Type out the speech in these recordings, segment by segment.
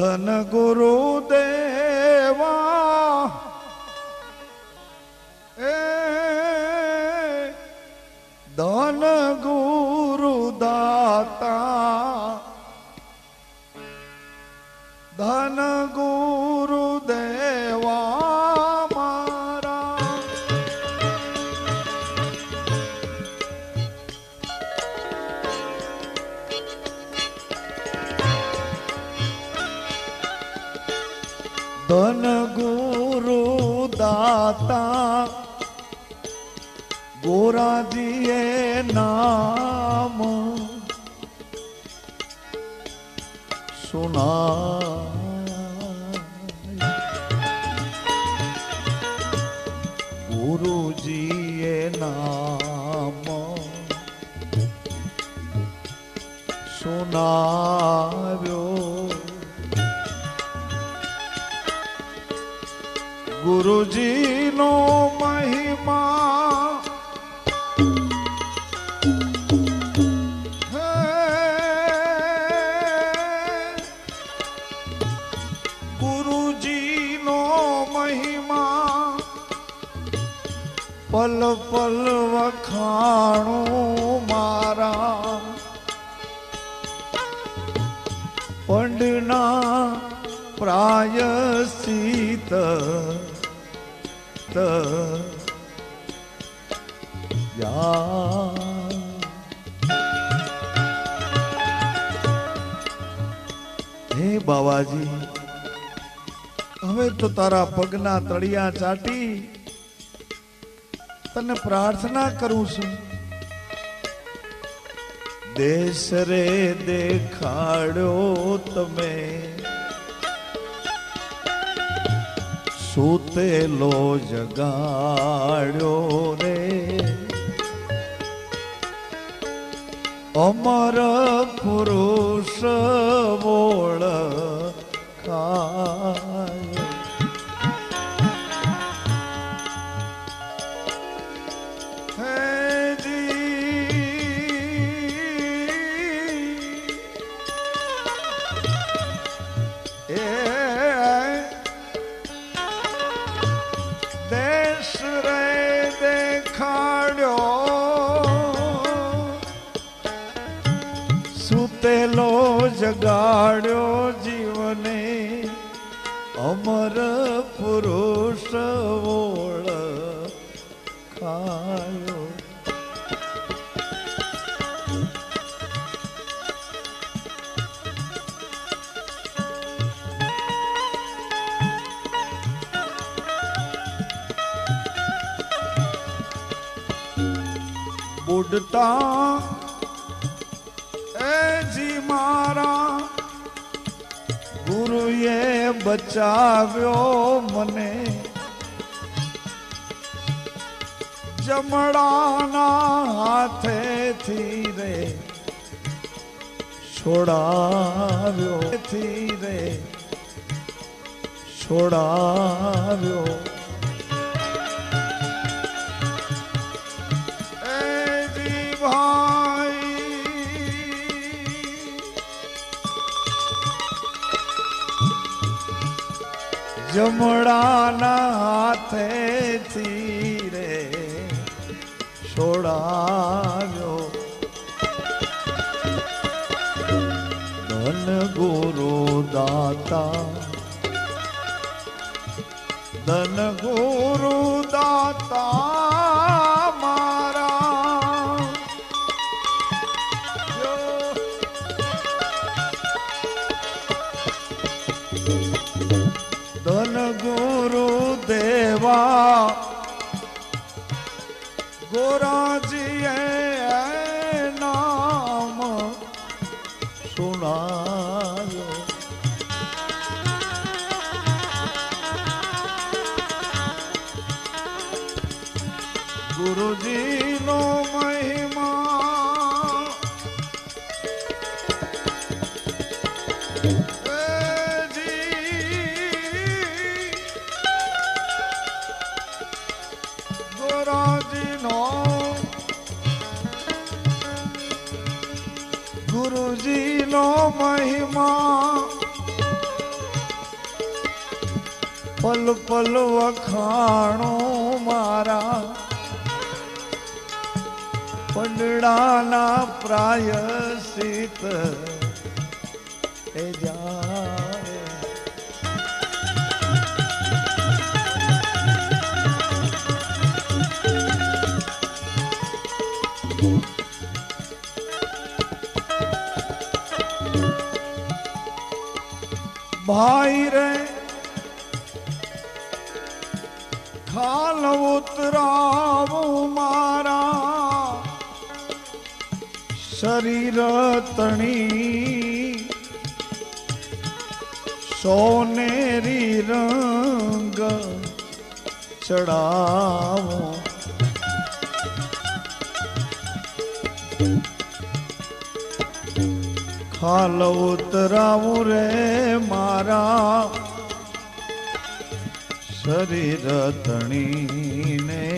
ધન ગુરુ ગોરાજીએ નામ. સુના ગુરુજીએ નામ. સુનાવ્યો પલ પલ વખાણું મારા. પંડના પ્રાયશ્ચિત ત યા. હે બાવાજી, હવે તો તારા પગના તળિયા ચાટી તને પ્રાર્થના કરું છું. દેશ રે દેખાડ્યો તમે. સૂતેલો જગાડ્યો રે અમર પુરુષ બોળ ખાય બુડતા એ જી મારા ગુરુએ બચાવ્યો મને. જમડાના હાથેથી રે છોડાવ્યો. થી રે છોડાવ્યો. જમડાના હાથેથી રે છોડાવ્યો. ધન ગુરુ દાતા ધન ગુરુ દાતા મારા. ગોરાજીનો મહિમા પલ પલ વખાણો મારા પંડળાના પ્રાયસિત એ જાય ભાઈ રે ખાલ ઉતરાવું મારા શરીર તણી. સોનેરી રંગ ચડાવો ખાલ ઉતરાવું રે મારા. શરીર તણીને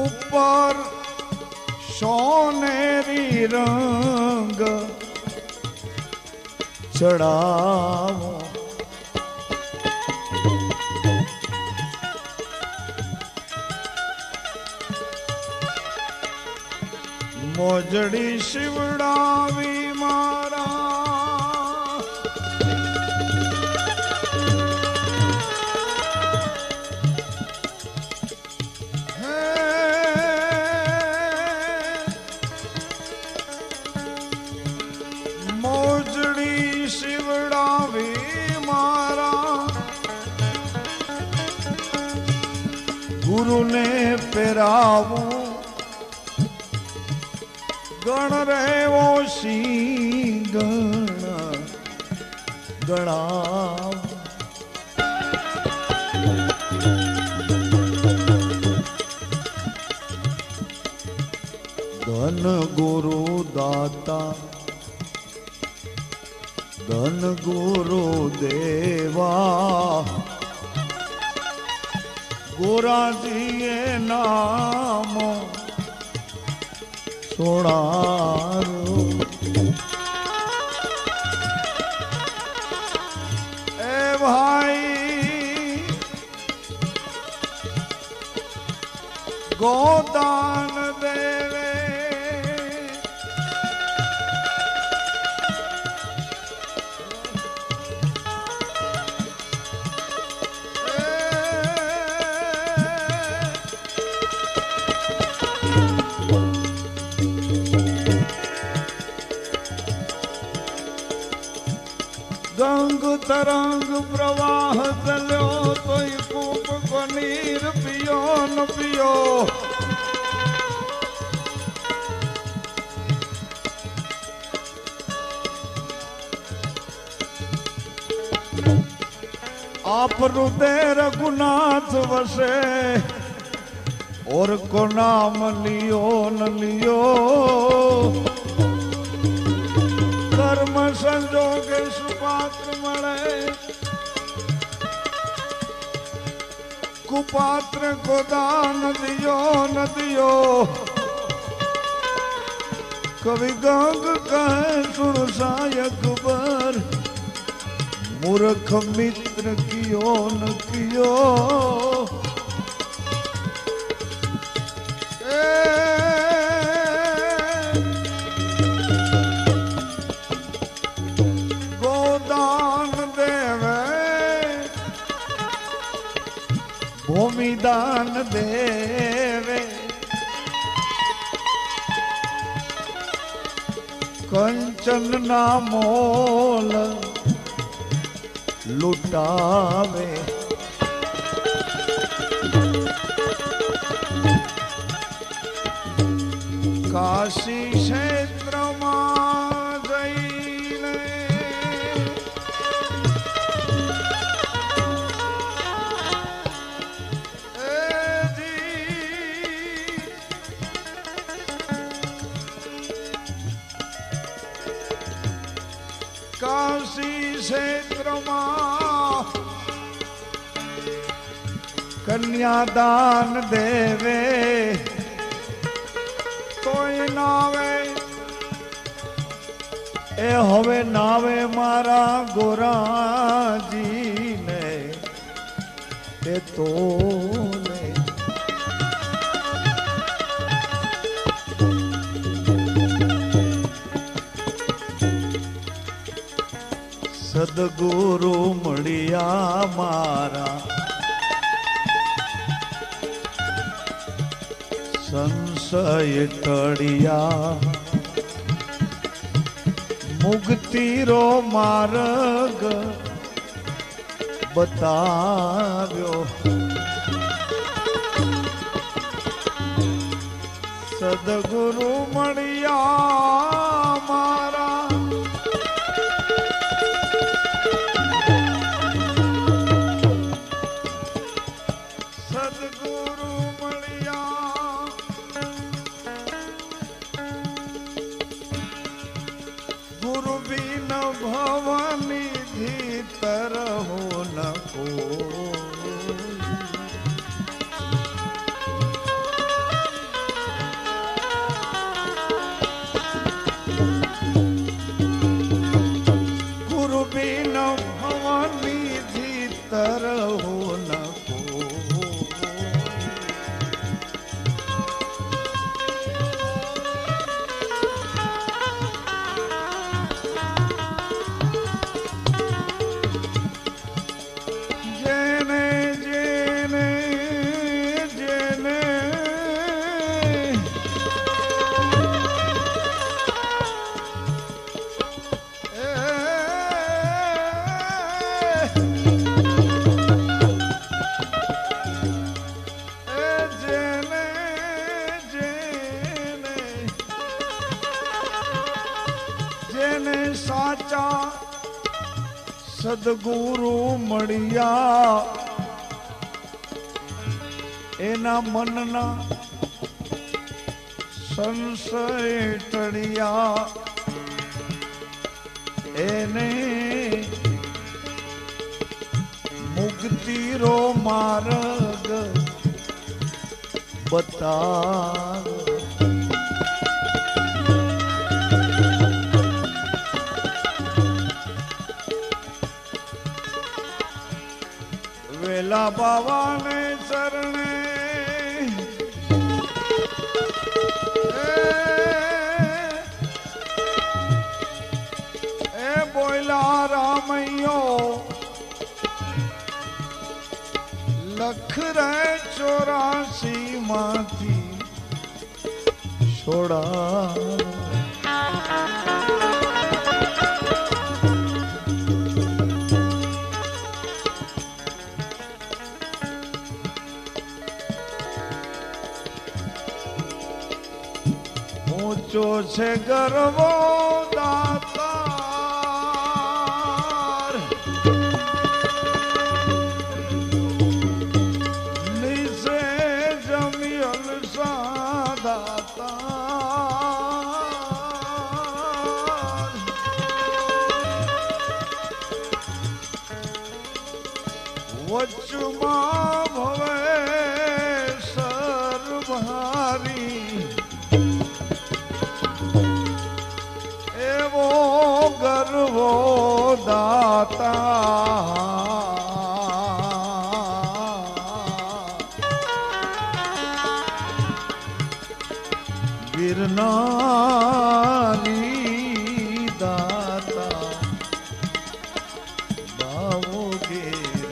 ઉપર સોનેરી રંગ ચડાવો. મોજડી શિવડાવી મારા. મોજડી શિવડાવી મારા. ગુરુને પહેરાવું ગણ રેવો સિંહ ગણ ગણાવ. ધન ગુરુ દાતા ધન ગુરુ દેવા. ગોરાજીએ નામ સોણારું એ ભાઈ ગોદાન તરંગ પ્રવાહ ચલ્યો તોય કૂપ પનીર પિયો ન પિયો આપ રૂદે રઘુનાથ વસે ઓર કો નામ લિયો ન લિયો કુપાત્ર ગોદા નદીઓ નદીઓ. કવિ ગંગ કહે, સુણ સાયક બર મૂર્ખ મિત્ર કિયો ન કિયો? ભૂમિદાન દેવે. કંચન ના મોલ લૂટાવે. કાશી ક્ષેત્રમાં કન્યાદાન દેવે તોય નાવે એ હવે નાવે મારા ગોરાજીને એ તો લે. સદગુરુ મળ્યા મારા. સંશય ટળિયા મુક્તિરો માર્ગ બતાવ્યો. સદગુરુ મળ્યા મારા. સદગુરુ મળ્યા. એના મનના સંશય ટળ્યા. એને મુક્તિરો માર્ગ બતાવ વેલા બાવાને શરણે. એ બોયલા રામૈયો લખ રે ચોરાસી માંથી છોડા ઊંચો છે ગરવો. ગિરનારી દાતા બાવો ગીર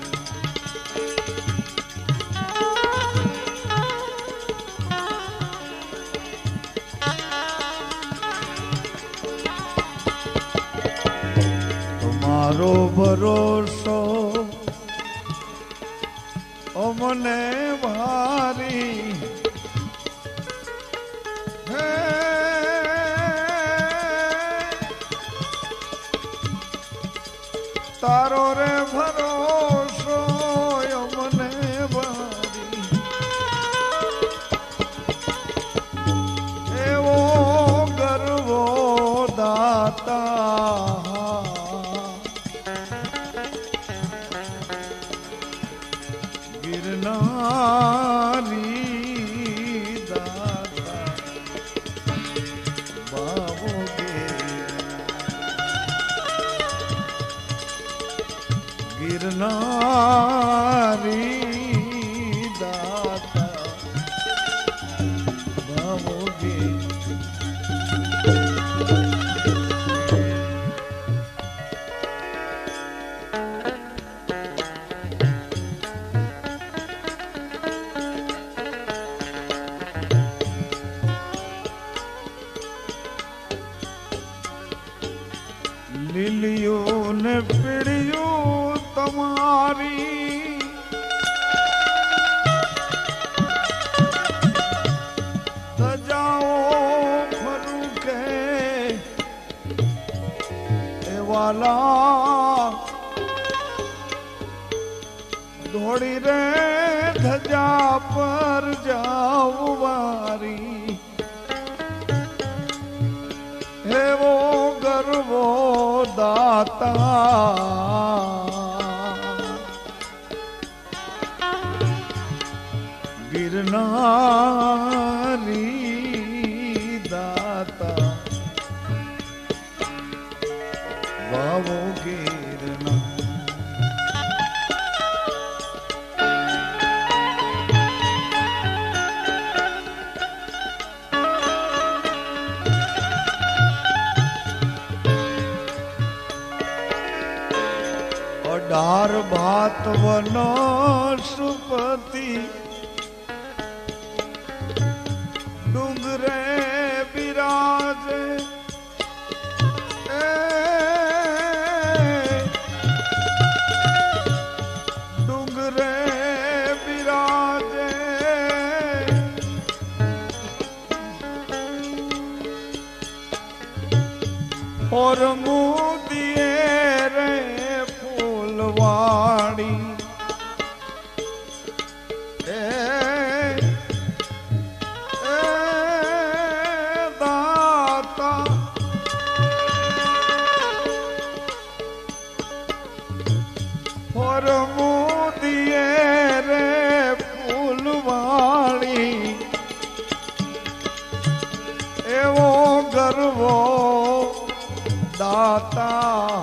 તમારો ભરોસો અમને ભારી તારો રે ગિરનારી ગિરનારી દાતા વાવો ગિરનાર સત્વનો સુપતિ. ડુંગરે બિરાજે. ડુંગરે બિરાજે. ઓર મું એવો ગરવો દાતા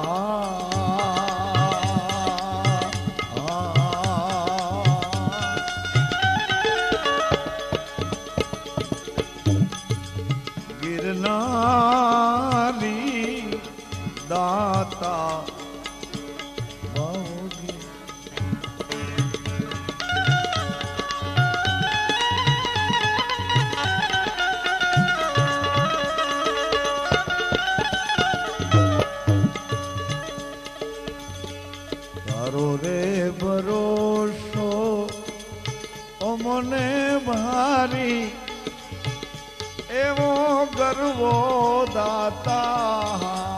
તારો રે ભરોસો ઓ મને ભારી એવો ગરવો દાતા